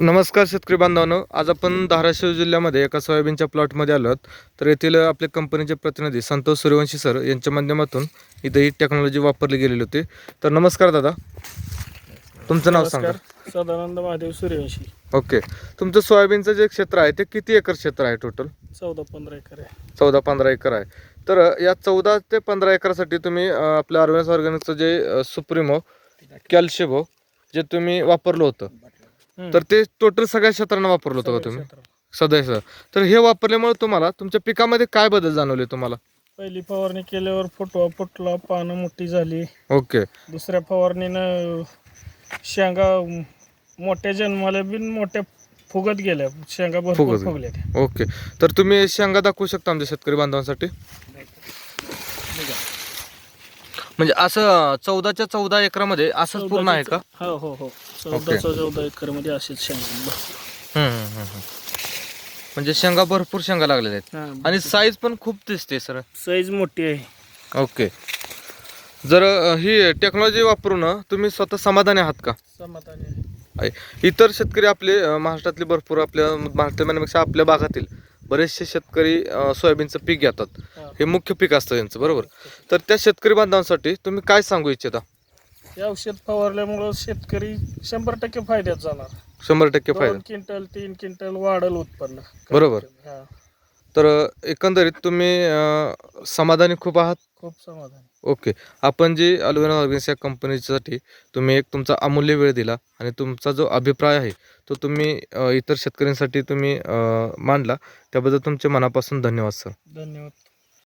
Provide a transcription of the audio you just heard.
नमस्कार शेतकरी बांधवांनो आज आपण धाराशिव जिल्ह्यामध्ये एका सोयाबीनच्या प्लॉटमध्ये आलो आहोत. तर येथील आपले कंपनीचे प्रतिनिधी संतोष सूर्यवंशी सर यांच्या माध्यमातून इथं ही टेक्नॉलॉजी वापरली गेलेली होती. तर नमस्कार दादा. तुमचं नाव सांगा. सदानंद महादेव सूर्यवंशी. ओके. तुमचं सोयाबीनचं जे क्षेत्र आहे ते किती एकर क्षेत्र आहे टोटल चौदा पंधरा एकर आहे. चौदा पंधरा एकर आहे. तर या चौदा ते पंधरा एकरसाठी तुम्ही आपल्या आर्वेस ऑर्गॅनिकचं जे सुप्रिमो कॅल्शिबो जे तुम्ही वापरलं होतं. तर ते टोटल सगळ्या क्षेत्रांना वापरलं होतं का तुम्ही. सदैव तर हे वापरल्यामुळे तुम्हाला तुमच्या पिकामध्ये काय बदल जाणवले तुम्हाला? पहिली फवारणी केल्यावर फुटवा फुटला पानं मोठी झाली. ओके. दुसऱ्या फवारणीनं शेंगा मोठ्या जन्माला बिन मोठ्या फुगत गेल्या. शेंगा भरपूर फुगत. फुगल्या. ओके. तर तुम्ही शेंगा दाखवू शकता आमच्या शेतकरी बांधवांसाठी? म्हणजे असं चौदाच्या चौदा एकरामध्ये असंच पूर्ण आहे का? हो हो हो. चौदा चौदा एकरमध्ये असेच शेंगा. हम्म, हम्म, हम्म. म्हणजे शेंगा भरपूर शेंगा लागलेल्या आहेत. आणि साईज पण खूप दिसते सर. साईज मोठी आहे. ओके. जर अ, ही टेक्नॉलॉजी वापरून तुम्ही स्वतः समाधानी आहात का? समाधानी आहे. इतर शेतकरी आपले अ, महाराष्ट्रातले भरपूर आपल्या महाराष्ट्र आपल्या भागातील बरेचसे शेतकरी अ, सोयाबीनचं पीक घेतात. हा. मुख्य पीक असतं यांचं बरोबर? तर त्या शेतकरी बांधवांसाठी तुम्ही काय सांगू इच्छिता? हे औषध फवारल्यामुळं शेतकरी शंभर टक्के फायद्यात जाणार. शंभर टक्के फायदा. दोन क्विंटल तीन क्विंटल वाढल उत्पन्न. बरोबर. हा, तर एकंदरीत तुम्ही अ, समाधानी खूप आहात? खूप समाधान. ओके. आपण जी अल्वेना ऑर्गन्स या कंपनीसाठी तुम्ही एक तुमचा अमूल्य वेळ दिला आणि तुमचा जो अभिप्राय आहे तो तुम्ही अ, इतर शेतकऱ्यांसाठी तुम्ही अ, मांडला त्याबद्दल तुमचे मनापासून धन्यवाद सर. धन्यवाद.